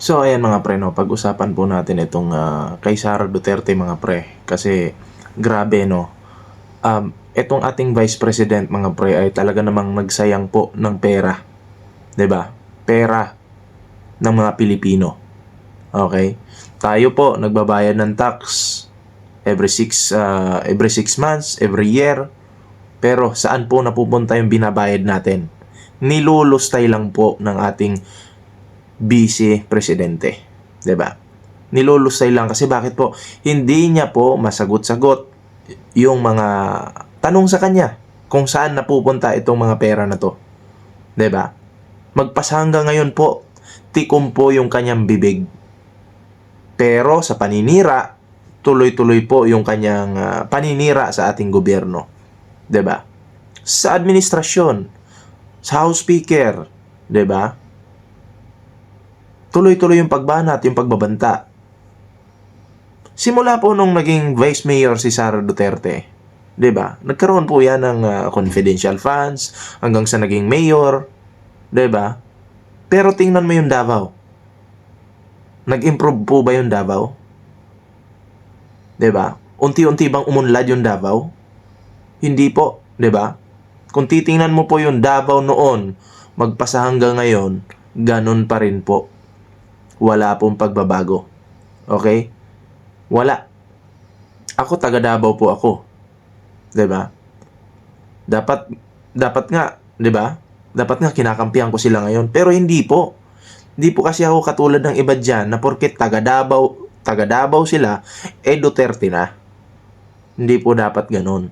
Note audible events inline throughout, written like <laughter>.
So ayan mga pre, no, pag-usapan po natin itong ah, kay Sara Duterte mga pre. Kasi grabe no. Um, itong ating Vice President mga pre ay talaga namang nagsayang po ng pera. 'Di ba? Pera ng mga Pilipino. Okay? Tayo po nagbabayad ng tax every six ah, every six months, every year. Pero saan po napupunta yung binabayad natin? Nilulustay lang po ng ating vice presidente. ba? Nilulustay lang kasi bakit po hindi niya po masagot-sagot yung mga tanong sa kanya kung saan napupunta itong mga pera na to. ba? Magpasa hanggang ngayon po tikom po yung kanyang bibig. Pero sa paninira, tuloy-tuloy po yung kanyang ah, paninira sa ating gobyerno. ba? Sa administrasyon, sa House Speaker, 'di ba? Tuloy-tuloy yung pagbanat, yung pagbabanta. Simula po nung naging Vice Mayor si Sara Duterte, 'di ba? Nagkaroon po 'yan ng ah, confidential funds hanggang sa naging mayor, 'di ba? Pero tingnan mo yung Davao. Nag-improve po ba yung Davao? 'Di ba? Unti-unti bang umunlad yung Davao? Hindi po, 'di ba? Kung titingnan mo po yung Davao noon, magpasa hanggang ngayon, ganun pa rin po wala pong pagbabago. Okay? Wala. Ako taga Davao po ako. 'Di ba? Dapat dapat nga, 'di ba? Dapat nga kinakampihan ko sila ngayon, pero hindi po. Hindi po kasi ako katulad ng iba diyan na porket taga Davao, taga Davao sila, eh Duterte na. Hindi po dapat ganun.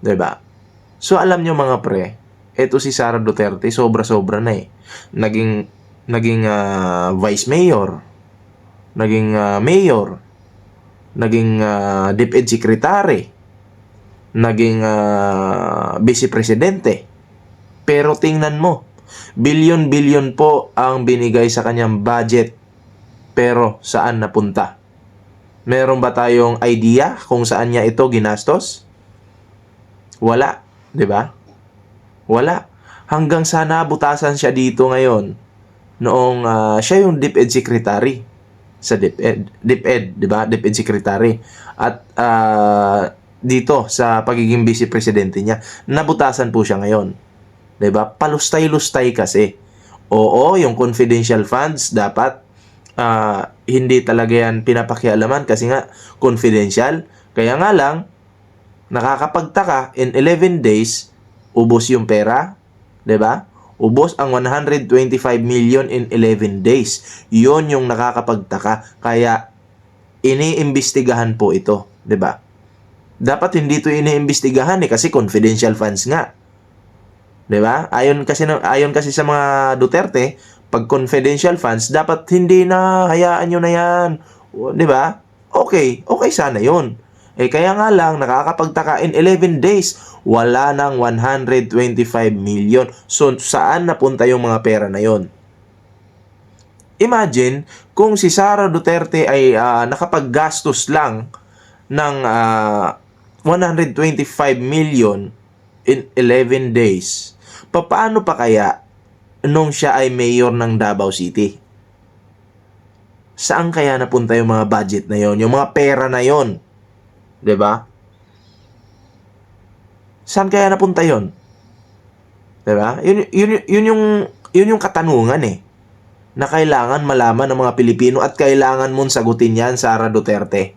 'Di ba? So alam nyo mga pre, eto si Sara Duterte sobra-sobra na eh. Naging naging ah, vice mayor, naging ah, mayor, naging uh, DepEd secretary, naging uh, vice presidente. Pero tingnan mo, bilyon-bilyon po ang binigay sa kanyang budget. Pero saan napunta? Meron ba tayong idea kung saan niya ito ginastos? Wala, 'di ba? Wala. Hanggang sa nabutasan siya dito ngayon noong ah, siya yung DepEd secretary sa DepEd, DepEd, 'di ba? DepEd secretary. At ah, dito sa pagiging vice presidente niya, nabutasan po siya ngayon. 'Di ba? Palustay-lustay kasi. Oo, yung confidential funds dapat ah, hindi talaga yan pinapakialaman kasi nga confidential. Kaya nga lang, nakakapagtaka, in 11 days, ubos yung pera, 'di ba? Ubos ang 125 million in 11 days. 'Yon yung nakakapagtaka. Kaya iniimbestigahan po ito, 'di ba? Dapat hindi ito iniimbestigahan eh kasi confidential funds nga. 'Di ba? Ayon kasi ayon kasi sa mga Duterte, pag confidential funds dapat hindi na hayaan niyo na 'yan. 'Di ba? Okay, okay sana 'yon. Eh kaya nga lang nakakapagtaka in 11 days wala nang 125 million. So saan napunta yung mga pera na 'yon? Imagine kung si Sara Duterte ay ah, nakapaggastos lang ng ah, 125 million in 11 days. Paano pa kaya nung siya ay mayor ng Davao City? Saan kaya napunta yung mga budget na yon, yung mga pera na yon? 'Di ba? Saan kaya napunta yon? 'Di ba? Yun, yun, yun yung yun yung katanungan eh na kailangan malaman ng mga Pilipino at kailangan mong sagutin yan, Sara Duterte.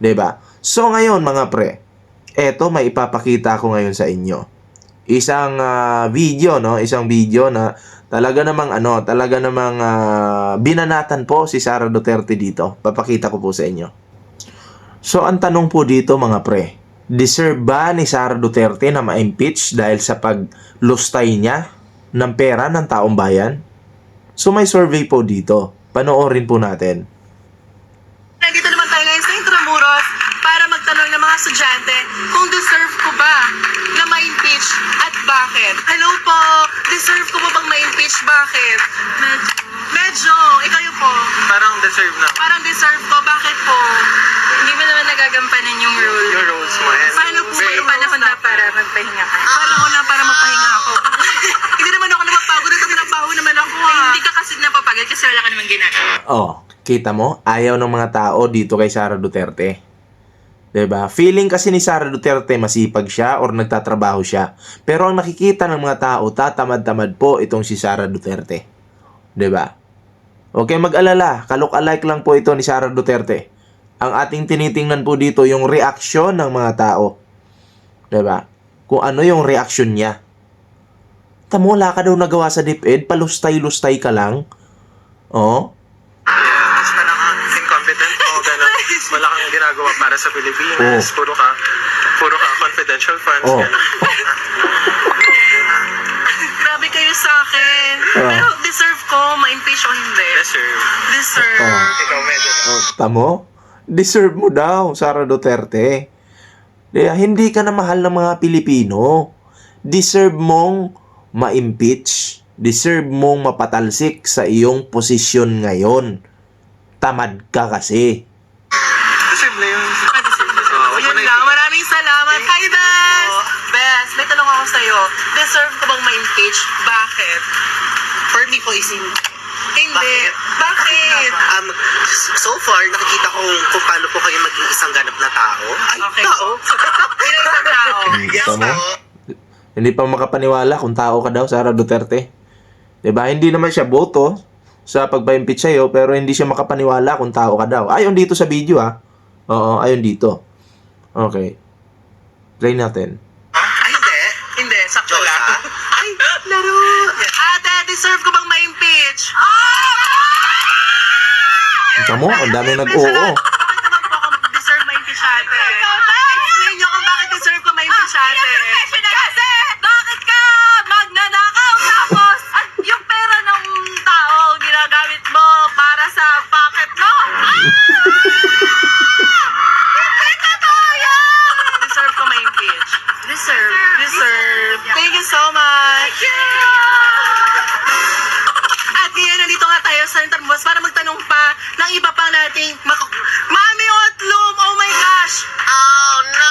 'Di ba? So ngayon mga pre, eto may ipapakita ko ngayon sa inyo. Isang ah, video, no? Isang video na talaga namang ano, talaga namang ah, binanatan po si Sara Duterte dito. Papakita ko po sa inyo. So ang tanong po dito mga pre, deserve ba ni Sara Duterte na ma-impeach dahil sa paglustay niya ng pera ng taong bayan? So may survey po dito. Panoorin po natin. Nandito naman tayo ngayon sa Intramuros para magtanong ng mga estudyante kung deserve ko ba na ma-impeach at bakit. Hello po, deserve ko ba bang ma-impeach? Bakit? Medyo. Medyo. Ikaw po. Parang deserve na Parang deserve ko. Bakit po? Nagagampanan yung rule. yung roles mo. And Paano po yung panahon na para magpahinga ka. Panahon na para magpahinga ako. <laughs> Hindi naman ako napapagod at napapagod naman ako Ay, ah. hindi ka kasi napapagod kasi wala ka naman ginagawa. Oh, kita mo? Ayaw ng mga tao dito kay Sara Duterte. 'Di ba? Feeling kasi ni Sara Duterte masipag siya or nagtatrabaho siya. Pero ang nakikita ng mga tao, tatamad-tamad po itong si Sara Duterte. 'Di ba? Okay, mag-alala. Kalok-alike lang po ito ni Sara Duterte. Ang ating tinitingnan po dito yung reaksyon ng mga tao. 'Di ba? Kung ano yung reaksyon niya. Tamo, wala ka daw nagawa sa DepEd, palustay-lustay ka lang. Oh. <laughs> Wala kang ginagawa para sa Pilipinas. Puro ka, puro ka confidential funds, Oh. <laughs> Grabe kayo sa akin. Ah. Pero deserve ko ma-impeach o hindi. Deserve. Deserve. Ah. Ikaw medyo. Oh, tamo? Deserve mo daw, Sara Duterte. Kaya hindi ka na mahal ng mga Pilipino. Deserve mong ma-impeach. Deserve mong mapatalsik sa iyong posisyon ngayon. Tamad ka kasi. Deserve na yun. Ah, deserve, deserve. Mo Yun lang. Maraming salamat. Hi, Thank you Bes! po. Bes, may tanong ako sa'yo. Deserve ko bang ma-impeach? Bakit? For me po is hindi. Bakit? Um, so far, nakikita ko kung paano po kayo maging isang ganap na tao. Ay, Okay. tao? <laughs> Ilang isang tao. yes, Tama. tao. Hindi pa makapaniwala kung tao ka daw, Sara Duterte. 'Di ba? Hindi naman siya boto sa pagpa-impeach sa'yo, pero hindi siya makapaniwala kung tao ka daw. Ayon dito sa video, ah. Oo, ayon dito. Okay. Play natin. Kita mo, ang dami nag-oo. Deserve ma-impeach ate? Explain niyo kung bakit deserve ko ma-impeach ate. Kasi, bakit ka magnanakaw tapos at yung pera ng tao ginagamit mo para sa pocket mo? Hindi totoo yan! Deserve ko ma-impeach. Deserve. Deserve. Thank you so much. At pa ng iba pang nating mak- Mami Otlum! Oh my gosh! Oh, no!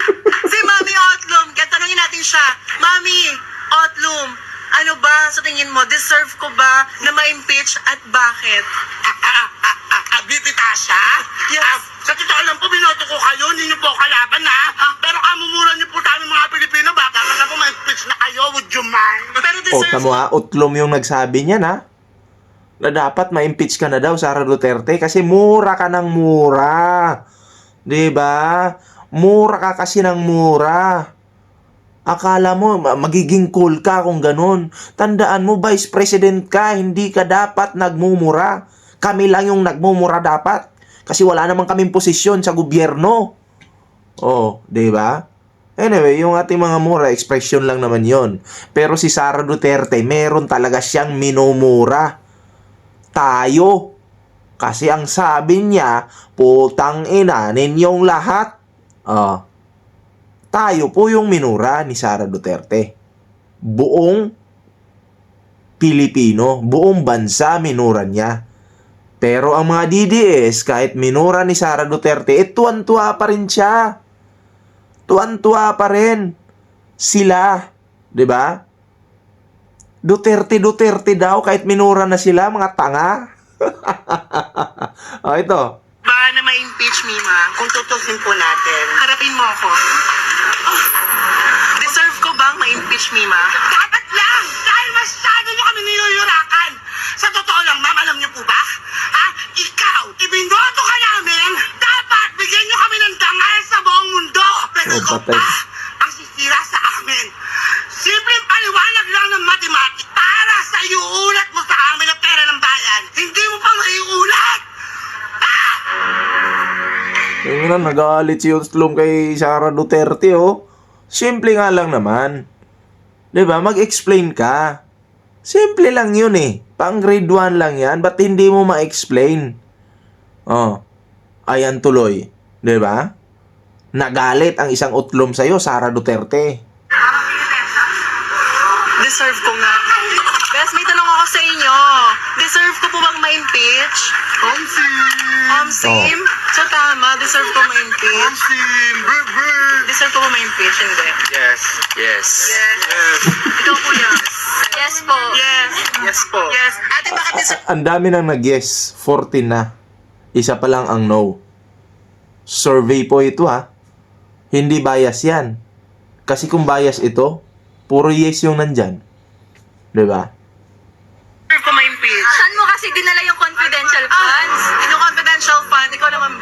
<laughs> Si Mami Otlum, kaya tanongin natin siya, Mami Otlum, ano ba sa tingin mo, deserve ko ba na ma-impeach at bakit? Ah, Bibita siya? Yes. Ah, sa totoo lang po, binoto ko kayo, hindi niyo po ako kalaban ha. Pero kamumura niyo po tayo mga Pilipino, baka ka na po ma-impeach na kayo, would you mind? Pero O, deserve tamo ha, utlom yung nagsabi niya na. Na dapat ma-impeach ka na daw, Sara Duterte, kasi mura ka ng mura. 'Di ba? Mura ka kasi ng mura. Akala mo, ma- magiging cool ka kung ganun. Tandaan mo, Vice President ka, hindi ka dapat nagmumura. Kami lang yung nagmumura dapat. Kasi wala naman kaming posisyon sa gobyerno. Oh, 'di ba? Anyway, yung ating mga mura, expression lang naman yon. Pero si Sara Duterte, meron talaga siyang minumura. Tayo. Kasi ang sabi niya, putang ina ninyong lahat. Ah. tayo po yung minura ni Sara Duterte. Buong Pilipino, buong bansa minura niya. Pero ang mga DDS, kahit minura ni Sara Duterte, eh tuwan-tuwa pa rin siya. Tuwan-tuwa pa rin. Sila. ba? Duterte, Duterte daw, kahit minura na sila, mga tanga. <laughs> oh, ito. ba na ma-impeach, Mima? Kung tutusin po natin, Harapin mo ako. Deserve ko bang ma-impeach, Mima? Dapat lang! Dahil masyado niyo kami niyuyurakan! Sa totoo lang, ma'am, alam niyo po ba? Ha? Ikaw, ibinoto ka namin! Dapat bigyan niyo kami ng dangal sa buong mundo! Pero Oh, ikaw pa, ang sisira sa amin. Simpleng paliwanag lang ng matematik para sa iuulat mo sa amin ang pera ng bayan. Hindi mo pa maiulat! Yung na, nagalit si Utlom kay Sara Duterte, oh. Simple nga lang naman. ba? Mag-explain ka. Simple lang yun eh. Pang grade 1 lang yan. Ba't hindi mo ma-explain? Oh. Ayan tuloy. ba? Nagalit ang isang utlom sa'yo, Sara Duterte. Deserve ko nga. Bes, may tanong ako sa inyo. Deserve ko po bang ma-impeach? Omsim! Um, same. So, tama. Deserve ko ma-impeach. Omsim! Deserve ko ba ma-impeach? Hindi. Yes. Yes. Yes. Ikaw, kuya. Yes po. Yes. Yes po. Yes. Ate, bakit deserve Ang dami nang nag-yes, 14 na. Isa pa lang ang no. Survey po ito ha. Hindi bias yan. Kasi kung bias ito, puro yes yung nandyan. 'Di ba? ko ma-impeach? Saan mo kasi dinala yung confidential funds? Ah, yung confidential fund,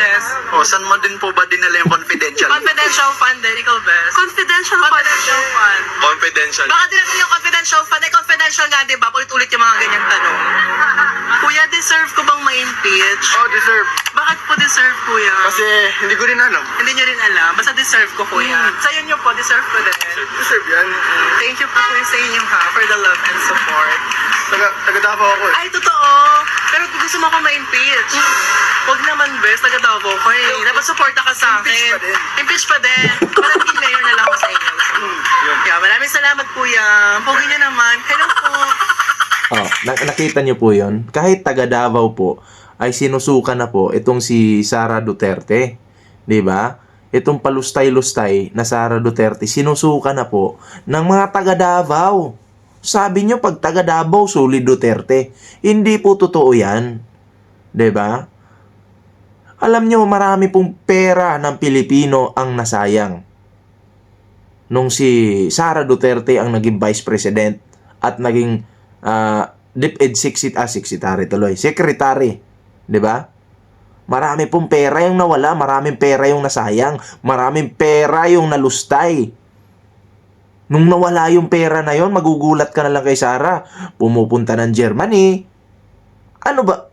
ikaw naman, Bes. O, saan mo din po ba dinala yung confidential? Confidential fund din, ikaw, Bes. Confidential fund. Confidential fund. Confidential. Baka dinala yung confidential fund. Eh, confidential nga, di ba? Ulit-ulit yung mga ganyang tanong. <laughs> Kuya, deserve ko bang ma-impeach? Oh, deserve. Bakit po deserve, kuya? Kasi hindi ko rin alam. Hindi nyo rin alam. Basta deserve ko, kuya. Sa inyo po, deserve ko din. Deserve yan. Thank you po, kuya, sa inyo, ha, for the love and support. Taga, taga Davao ako eh. Ay, totoo. Pero kung gusto mo ako ma-impeach, huwag naman, bes. Taga Davao ko eh. Dapat suporta ka sa akin. Impeach pa din. Impeach pa din. Para naging mayor na lang ako sa inyo. Yun. Kaya maraming salamat, kuya. Pogi niyo naman. Hello po. Oh, na- nakita niyo po 'yon. Kahit taga Davao po ay sinusuka na po itong si Sara Duterte, 'di ba? Itong palustay-lustay na Sara Duterte sinusuka na po ng mga taga Davao. Sabi niyo pag taga Davao sulit Duterte. Hindi po totoo 'yan. ba? Alam niyo marami pong pera ng Pilipino ang nasayang. Nung si Sara Duterte ang naging vice president at naging ah DepEd Sixit ah Sixitary tuloy, secretary, ba? Marami pong pera yung nawala, maraming pera yung nasayang, maraming pera yung nalustay. Nung nawala yung pera na yon, magugulat ka na lang kay Sara. Pumupunta ng Germany. Ano ba?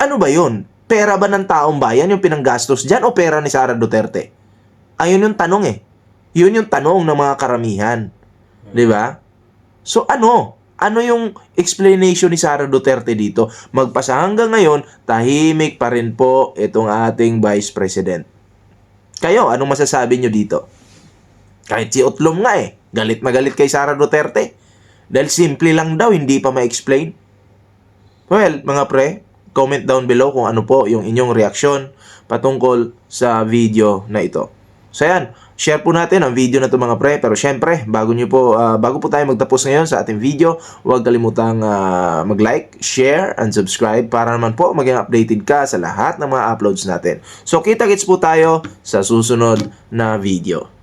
Ano ba yon? Pera ba ng taong bayan yung pinanggastos dyan o pera ni Sara Duterte? Ayun yung tanong eh. Yun yung tanong ng mga karamihan. 'Di ba? So ano? Ano yung explanation ni Sara Duterte dito? Magpasa hanggang ngayon, tahimik pa rin po itong ating Vice President. Kayo, anong masasabi nyo dito? Kahit si Utlom nga eh, galit magalit kay Sara Duterte. Dahil simple lang daw, hindi pa ma-explain. Well, mga pre, comment down below kung ano po yung inyong reaksyon patungkol sa video na ito. So yan, share po natin ang video na to mga pre. Pero syempre, bago nyo po, ah, bago po tayo magtapos ngayon sa ating video, huwag kalimutang ah, mag-like, share, and subscribe para naman po maging updated ka sa lahat ng mga uploads natin. So kita-kits po tayo sa susunod na video.